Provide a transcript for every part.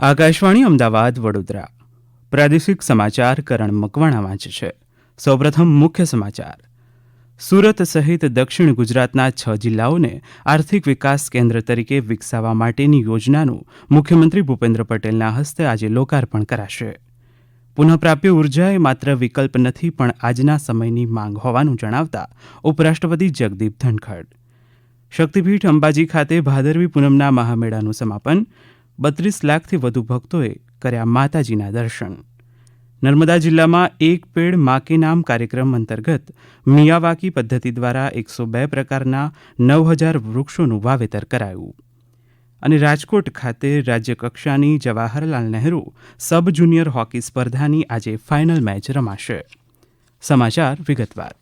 આકાશવાણી અમદાવાદ વડોદરા. પ્રાદેશિક સમાચાર કરણ મકવાણા વાંચે છે. સૌપ્રથમ મુખ્ય સમાચાર. સુરત સહિત દક્ષિણ ગુજરાતના છ જિલ્લાઓને આર્થિક વિકાસ કેન્દ્ર તરીકે વિકસાવવા માટેની યોજનાનું મુખ્યમંત્રી ભૂપેન્દ્ર પટેલના હસ્તે આજે લોકાર્પણ કરાશે. પુનઃપ્રાપ્ય ઊર્જા એ માત્ર વિકલ્પ નથી, પણ આજના સમયની માંગ હોવાનું જણાવતા ઉપરાષ્ટ્રપતિ જગદીપ ધનખડ. શક્તિપીઠ અંબાજી ખાતે ભાદરવી પૂનમના મહામેળાનું સમાપન, બત્રીસ લાખથી વધુ ભક્તોએ કર્યા માતાજીના દર્શન. નર્મદા જિલ્લામાં એક પેડ મા નામ કાર્યક્રમ અંતર્ગત મિયાવાકી પદ્ધતિ દ્વારા એકસો બે પ્રકારના નવ હજાર વૃક્ષોનું વાવેતર કરાયું. અને રાજકોટ ખાતે રાજ્યકક્ષાની Jawaharlal Nehru sub junior hockey સ્પર્ધાની આજે ફાઇનલ મેચ રમાશે. સમાચાર વિગતવાર.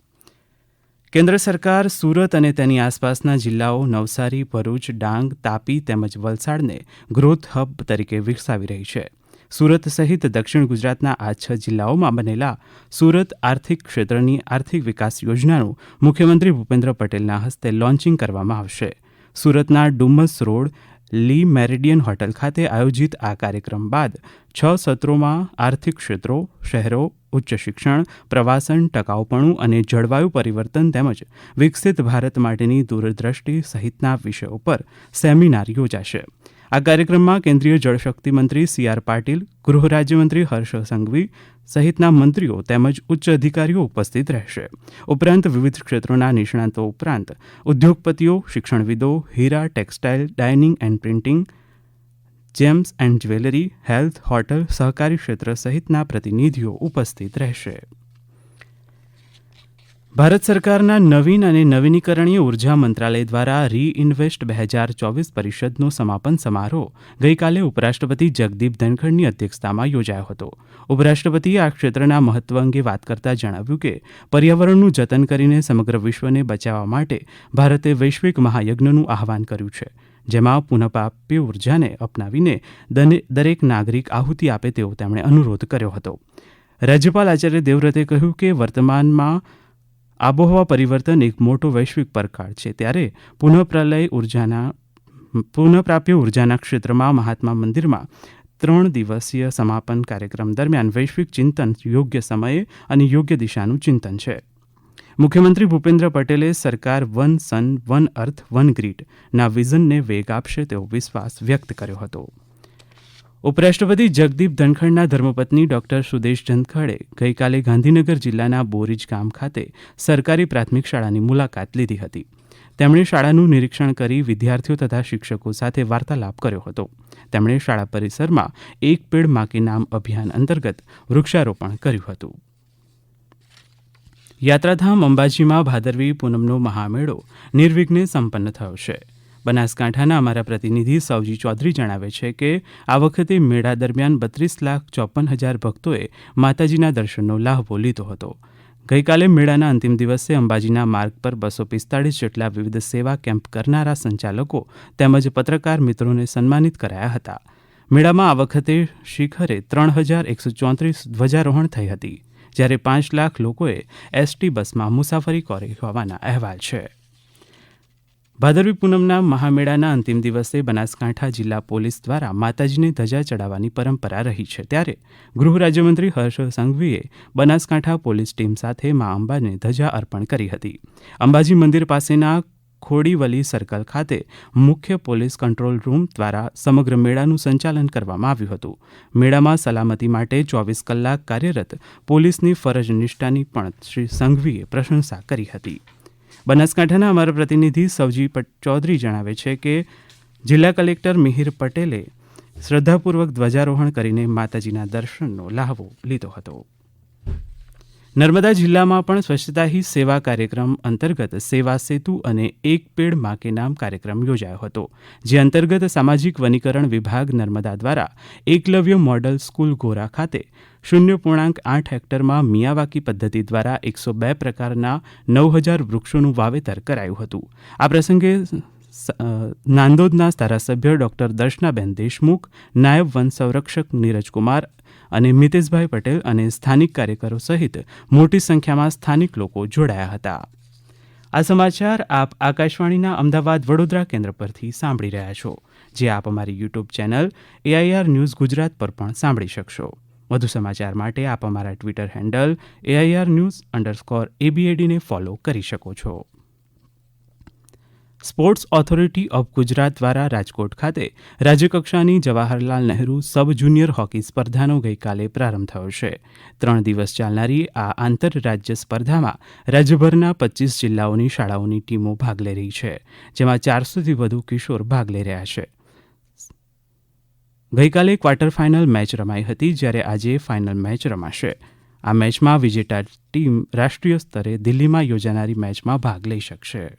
કેન્દ્ર સરકાર સુરત અને તેની આસપાસના જિલ્લાઓ નવસારી, ભરૂચ, ડાંગ, તાપી તેમજ વલસાડને ગ્રોથ હબ તરીકે વિકસાવી રહી છે. સુરત સહિત દક્ષિણ ગુજરાતના આ છ જિલ્લાઓમાં બનેલા સુરત આર્થિક ક્ષેત્રની આર્થિક વિકાસ યોજનાનું મુખ્યમંત્રી ભૂપેન્દ્ર પટેલના હસ્તે લોન્ચિંગ કરવામાં આવશે. સુરતના Dumas road, Le Meridien hotel ખાતે આયોજિત આ કાર્યક્રમ બાદ છ સત્રોમાં આર્થિક ક્ષેત્રો, શહેરો, ઉચ્ચ શિક્ષણ, પ્રવાસન, ટકાઉપણું અને જળવાયુ પરિવર્તન તેમજ વિકસિત ભારત માટેની દૂરદ્રષ્ટિ સહિતના વિષયો પર સેમિનાર યોજાશે. આ કાર્યક્રમમાં કેન્દ્રીય જળશક્તિ મંત્રી સી આર પાટીલ, ગૃહ રાજ્યમંત્રી હર્ષ સંઘવી સહિતના મંત્રીઓ તેમજ ઉચ્ચ અધિકારીઓ ઉપસ્થિત રહેશે. ઉપરાંત વિવિધ ક્ષેત્રોના નિષ્ણાતો ઉપરાંત ઉદ્યોગપતિઓ, શિક્ષણવિદો, હીરા, textile, dining and printing, gems and jewellery, health, hotel, સહકારી ક્ષેત્ર સહિતના પ્રતિનિધિઓ ઉપસ્થિત રહેશે. ભારત સરકારના નવીન અને નવીનીકરણીય ઊર્જા મંત્રાલય દ્વારા રી ઇન્વેસ્ટ બે હજાર ચોવીસ પરિષદનો સમાપન સમારોહ ગઈકાલે ઉપરાષ્ટ્રપતિ જગદીપ ધનખડની અધ્યક્ષતામાં યોજાયો હતો. ઉપરાષ્ટ્રપતિએ આ ક્ષેત્રના મહત્વ અંગે વાત કરતાં જણાવ્યું કે, પર્યાવરણનું જતન કરીને સમગ્ર વિશ્વને બચાવવા માટે ભારતે વૈશ્વિક મહાયજ્ઞનું આહવાન કર્યું છે, જેમાં પુનઃપ્રાપ્ય ઉર્જાને અપનાવીને દરેક નાગરિક આહુતિ આપે તેવો તેમણે અનુરોધ કર્યો હતો. રાજ્યપાલ આચાર્ય દેવવ્રતે કહ્યું કે, વર્તમાનમાં આબોહવા પરિવર્તન એક મોટો વૈશ્વિક પડકાર છે. ત્યારે પુનઃપ્રલય ઉર્જાના, પુનઃપ્રાપ્ય ઉર્જાના ક્ષેત્રમાં મહાત્મા મંદિરમાં ત્રણ દિવસીય સમાપન કાર્યક્રમ દરમિયાન વૈશ્વિક ચિંતન યોગ્ય સમયે અને યોગ્ય દિશાનું ચિંતન છે. મુખ્યમંત્રી ભૂપેન્દ્ર પટેલે સરકાર one sun, one earth, one grid ના વિઝનને વેગ આપશે તેવો વિશ્વાસ વ્યક્ત કર્યો હતો. ઉપરાષ્ટ્રપતિ જગદીપ ધનખડના ધર્મપત્ની ડોક્ટર સુદેશ ધનખડે ગઈકાલે ગાંધીનગર જિલ્લાના બોરીજ ગામ ખાતે સરકારી પ્રાથમિક શાળાની મુલાકાત લીધી હતી. તેમણે શાળાનું નિરીક્ષણ કરી વિદ્યાર્થીઓ તથા શિક્ષકો સાથે વાર્તાલાપ કર્યો હતો. તેમણે શાળા પરિસરમાં એક પેડ માકી નામ અભિયાન અંતર્ગત વૃક્ષારોપણ કર્યું હતું. યાત્રાધામ અંબાજીમાં ભાદરવી પૂનમનો મહામેળો નિર્વિઘ્ને સંપન્ન થયો છે. બનાસકાંઠાના અમારા પ્રતિનિધિ સૌજી ચૌધરી જણાવે છે કે આ વખતે મેળા દરમિયાન બત્રીસ લાખ ચોપન હજાર ભક્તોએ માતાજીના દર્શનનો લાહવો લીધો હતો. ગઈકાલે મેળાના અંતિમ દિવસે અંબાજીના માર્ગ પર બસો પિસ્તાળીસ જેટલા વિવિધ સેવા કેમ્પ કરનારા સંચાલકો તેમજ પત્રકાર મિત્રોને સન્માનિત કરાયા હતા. મેળામાં આ વખતે શિખરે ત્રણ હજાર એકસો ચોત્રીસ ધ્વજારોહણ થઈ હતી, જ્યારે પાંચ લાખ લોકોએ એસટી બસમાં મુસાફરી કરી હોવાના અહેવાલ છે. ભાદરવી પૂનમના મહામેળાના અંતિમ દિવસે બનાસકાંઠા જિલ્લા પોલીસ દ્વારા માતાજીને ધજા ચડાવવાની પરંપરા રહી છે. ત્યારે ગૃહ રાજ્યમંત્રી હર્ષ સંઘવીએ બનાસકાંઠા પોલીસ ટીમ સાથે મા અંબાને ધજા અર્પણ કરી હતી. અંબાજી મંદિર પાસેના ખોડીવલી સર્કલ ખાતે મુખ્ય પોલીસ કંટ્રોલ રૂમ દ્વારા સમગ્ર મેળાનું સંચાલન કરવામાં આવ્યું હતું. મેળામાં સલામતી માટે ચોવીસ કલાક કાર્યરત પોલીસની ફરજ નિષ્ઠાની પણ શ્રી સંઘવીએ પ્રશંસા કરી હતી. બનાસકાંઠાના અમારા પ્રતિનિધિ સવજી ચૌધરી જણાવે છે કે જિલ્લા કલેક્ટર મિહિર પટેલે શ્રદ્ધાપૂર્વક ધ્વજારોહણ કરીને માતાજીના દર્શનનો લહાવો લીધો હતો. નર્મદા જિલ્લામાં પણ સ્વચ્છતા હી સેવા કાર્યક્રમ અંતર્ગત સેવા સેતુ અને એક પેડમાં કે નામ કાર્યક્રમ યોજાયો હતો, જે અંતર્ગત સામાજિક વનીકરણ વિભાગ નર્મદા દ્વારા એકલવ્ય મોડલ સ્કૂલ ગોરા ખાતે શૂન્ય પૂર્ણાંક આઠ હેક્ટરમાં મિયાવાકી પદ્ધતિ દ્વારા એકસો બે પ્રકારના નવ હજાર વૃક્ષોનું વાવેતર કરાયું હતું. આ પ્રસંગે નાંદોદના ધારાસભ્ય ડોક્ટર દર્શનાબેન દેશમુખ, નાયબ વન સંરક્ષક નીરજકુમાર અને મિતેશભાઈ પટેલ અને સ્થાનિક કાર્યકરો સહિત મોટી સંખ્યામાં સ્થાનિક લોકો જોડાયા હતા. આ સમાચાર આપ આકાશવાણીના અમદાવાદ વડોદરા કેન્દ્ર પરથી સાંભળી રહ્યા છો. જે આપ અમારી YouTube channel AIR news Gujarat પર પણ સાંભળી શકશો. વધુ સમાચાર માટે આપ અમારા Twitter handle AIR news underscore એબીએડીને follow કરી શકો છો. સ્પોર્ટ્સ ઓથોરિટી ઓફ ગુજરાત દ્વારા રાજકોટ ખાતે રાજ્યકક્ષાની Jawaharlal Nehru sub junior hockey સ્પર્ધાનો ગઈકાલે પ્રારંભ થયો છે. ત્રણ દિવસ ચાલનારી આ આંતરરાજ્ય સ્પર્ધામાં રાજ્યભરના પચીસ જિલ્લાઓની શાળાઓની ટીમો ભાગ લઈ રહી છે, જેમાં ચારસોથી વધુ કિશોર ભાગ લઈ રહ્યા છે. ગઈકાલે ક્વાર્ટર ફાઇનલ મેચ રમાઈ હતી જ્યારે આજે ફાઇનલ મેચ રમાશે. આ મેચમાં વિજેતા ટીમ રાષ્ટ્રીય સ્તરે દિલ્હીમાં યોજાનારી મેચમાં ભાગ લઈ શકશે.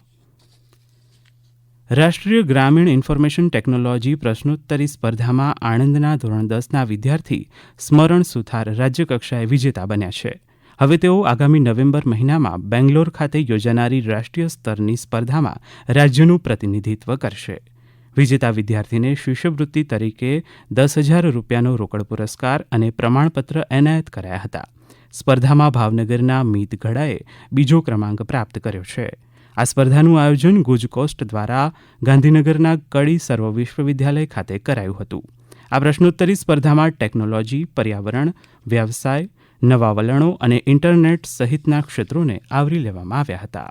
રાષ્ટ્રીય ગ્રામીણ ઇન્ફોર્મેશન ટેકનોલોજી પ્રશ્નોત્તરી સ્પર્ધામાં આણંદના ધોરણ દસના વિદ્યાર્થી સ્મરણ સુથાર રાજ્યકક્ષાએ વિજેતા બન્યા છે. હવે તેઓ આગામી નવેમ્બર મહિનામાં બેંગ્લોર ખાતે યોજાનારી રાષ્ટ્રીય સ્તરની સ્પર્ધામાં રાજ્યનું પ્રતિનિધિત્વ કરશે. વિજેતા વિદ્યાર્થીને શિષ્યવૃત્તિ તરીકે દસ હજાર રૂપિયાનો રોકડ પુરસ્કાર અને પ્રમાણપત્ર એનાયત કરાયા હતા. સ્પર્ધામાં ભાવનગરના મીત ગડાએ બીજો ક્રમાંક પ્રાપ્ત કર્યો છે. આ સ્પર્ધાનું આયોજન ગુજકોસ્ટ દ્વારા ગાંધીનગરના કડી સર્વ વિશ્વવિદ્યાલય ખાતે કરાયું હતું. આ પ્રશ્નોત્તરી સ્પર્ધામાં ટેકનોલોજી, પર્યાવરણ, વ્યવસાય નવા વલણો અને ઇન્ટરનેટ સહિતના ક્ષેત્રોને આવરી લેવામાં આવ્યા હતા.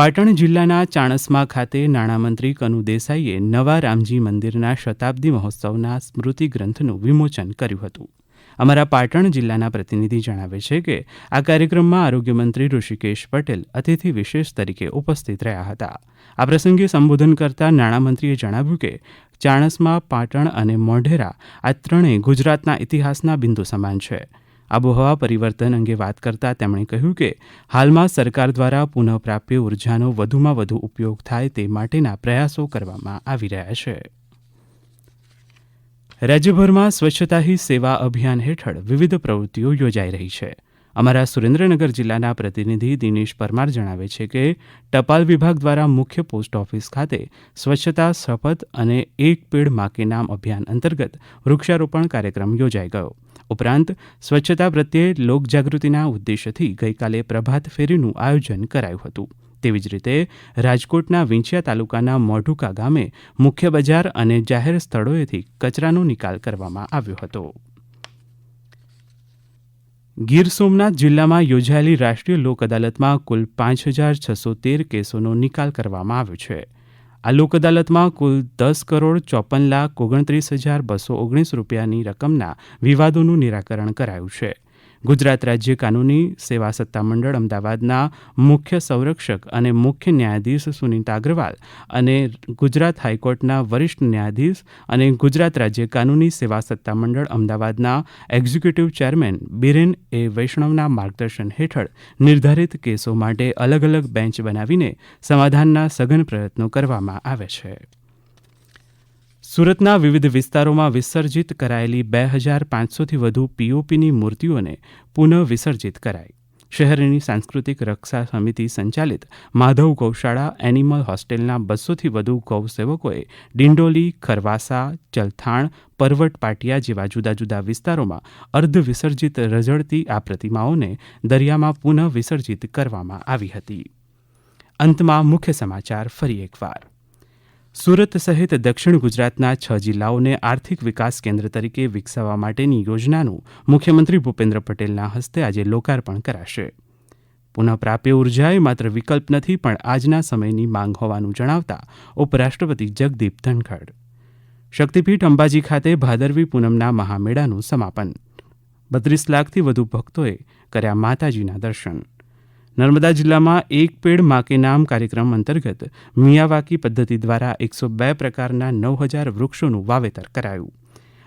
પાટણ જિલ્લાના ચાણસ્મા ખાતે નાણામંત્રી કનુ દેસાઈએ નવા રામજી મંદિરના શતાબ્દી મહોત્સવના સ્મૃતિ ગ્રંથનું વિમોચન કર્યું હતું. અમારા પાટણ જિલ્લાના પ્રતિનિધિ જણાવે છે કે, આ કાર્યક્રમમાં આરોગ્યમંત્રી ઋષિકેશ પટેલ અતિથિ વિશેષ તરીકે ઉપસ્થિત રહ્યા હતા. આ પ્રસંગે સંબોધન કરતા નાણામંત્રીએ જણાવ્યું કે, ચાણસ્મા, પાટણ અને મોઢેરા આ ત્રણેય ગુજરાતના ઇતિહાસના બિંદુ સમાન છે. આબોહવા પરિવર્તન અંગે વાત કરતા તેમણે કહ્યું કે, હાલમાં સરકાર દ્વારા પુનઃપ્રાપ્ય ઉર્જાનો વધુમાં વધુ ઉપયોગ થાય તે માટેના પ્રયાસો કરવામાં આવી રહ્યા છે. રાજ્યભરમાં સ્વચ્છતા હી સેવા અભિયાન હેઠળ વિવિધ પ્રવૃત્તિઓ યોજાઈ રહી છે. અમારા સુરેન્દ્રનગર જિલ્લાના પ્રતિનિધિ દિનેશ પરમાર જણાવે છે કે, ટપાલ વિભાગ દ્વારા મુખ્ય પોસ્ટ ઓફિસ ખાતે સ્વચ્છતા, શપથ અને એક પેડ માકે નામ અભિયાન અંતર્ગત વૃક્ષારોપણ કાર્યક્રમ યોજાઈ ગયો. ઉપરાંત સ્વચ્છતા પ્રત્યે લોકજાગૃતિના ઉદ્દેશ્યથી ગઈકાલે પ્રભાત ફેરીનું આયોજન કરાયું હતું. તેવી જ રીતે રાજકોટના વિંછિયા તાલુકાના મોઢુકા ગામે મુખ્ય બજાર અને જાહેર સ્થળોએથી કચરાનો નિકાલ કરવામાં આવ્યો હતો. ગીર સોમનાથ જિલ્લામાં યોજાયેલી રાષ્ટ્રીય લોક અદાલતમાં કુલ પાંચ હજાર છસો તેર કેસોનો નિકાલ કરવામાં આવ્યો છે. આ લોક અદાલતમાં કુલ દસ કરોડ ચોપન લાખ ઓગણત્રીસ હજાર બસો ઓગણીસ રૂપિયાની રકમના વિવાદોનું નિરાકરણ કરાયું છે. ગુજરાત રાજ્ય કાનૂની સેવા સત્તામંડળ અમદાવાદના મુખ્ય સંરક્ષક અને મુખ્ય ન્યાયાધીશ સુનીતા અગ્રવાલ અને ગુજરાત હાઈકોર્ટના વરિષ્ઠ ન્યાયાધીશ અને ગુજરાત રાજ્ય કાનૂની સેવા સત્તામંડળ અમદાવાદના એક્ઝિક્યુટિવ ચેરમેન બિરેન એ વૈષ્ણવના માર્ગદર્શન હેઠળ નિર્ધારિત કેસો માટે અલગ અલગ બેન્ચ બનાવીને સમાધાનના સઘન પ્રયત્નો કરવામાં આવે છે. સુરતના વિવિધ વિસ્તારોમાં વિસર્જિત કરાયેલી બે હજાર પાંચસોથી વધુ પીઓપીની મૂર્તિઓને પુનઃ વિસર્જિત કરાઈ. શહેરની સાંસ્કૃતિક રક્ષા સમિતિ સંચાલિત માધવ ગૌશાળા એનિમલ હોસ્ટેલના બસોથી વધુ ગૌસેવકોએ ડિંડોલી, ખરવાસા ચલથાણ પરવટ પાટિયા જેવા જુદા જુદા વિસ્તારોમાં અર્ધ વિસર્જિત રઝળતી આ પ્રતિમાઓને દરિયામાં પુનઃ વિસર્જિત કરવામાં આવી હતી. અંતમાં મુખ્ય સમાચાર ફરી એકવાર. સુરત સહિત દક્ષિણ ગુજરાતના છ જિલ્લાઓને આર્થિક વિકાસ કેન્દ્ર તરીકે વિકસાવવા માટેની યોજનાનું મુખ્યમંત્રી ભૂપેન્દ્ર પટેલના હસ્તે આજે લોકાર્પણ કરાશે. પુનઃપ્રાપ્ય ઊર્જા એ માત્ર વિકલ્પ નથી, પણ આજના સમયની માંગ હોવાનું જણાવતા ઉપરાષ્ટ્રપતિ જગદીપ ધનખડ. શક્તિપીઠ અંબાજી ખાતે ભાદરવી પૂનમના મહામેળાનું સમાપન. બત્રીસ લાખથી વધુ ભક્તોએ કર્યા માતાજીના દર્શન. નર્મદા જિલ્લામાં એક પેડમાં નામ કાર્યક્રમ અંતર્ગત મિયાવાકી પદ્ધતિ દ્વારા એકસો બે પ્રકારના નવ હજાર વૃક્ષોનું વાવેતર કરાયું.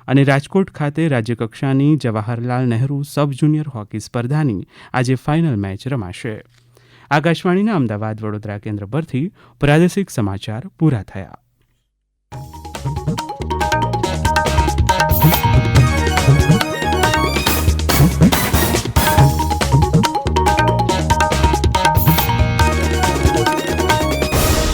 અને રાજકોટ ખાતે રાજ્યકક્ષાની Jawaharlal Nehru sub junior hockey સ્પર્ધાની આજે ફાઇનલ મેચ રમાશે. આકાશવાણીના અમદાવાદ વડોદરા કેન્દ્ર પરથી પ્રાદેશિક સમાચાર પૂરા થયા.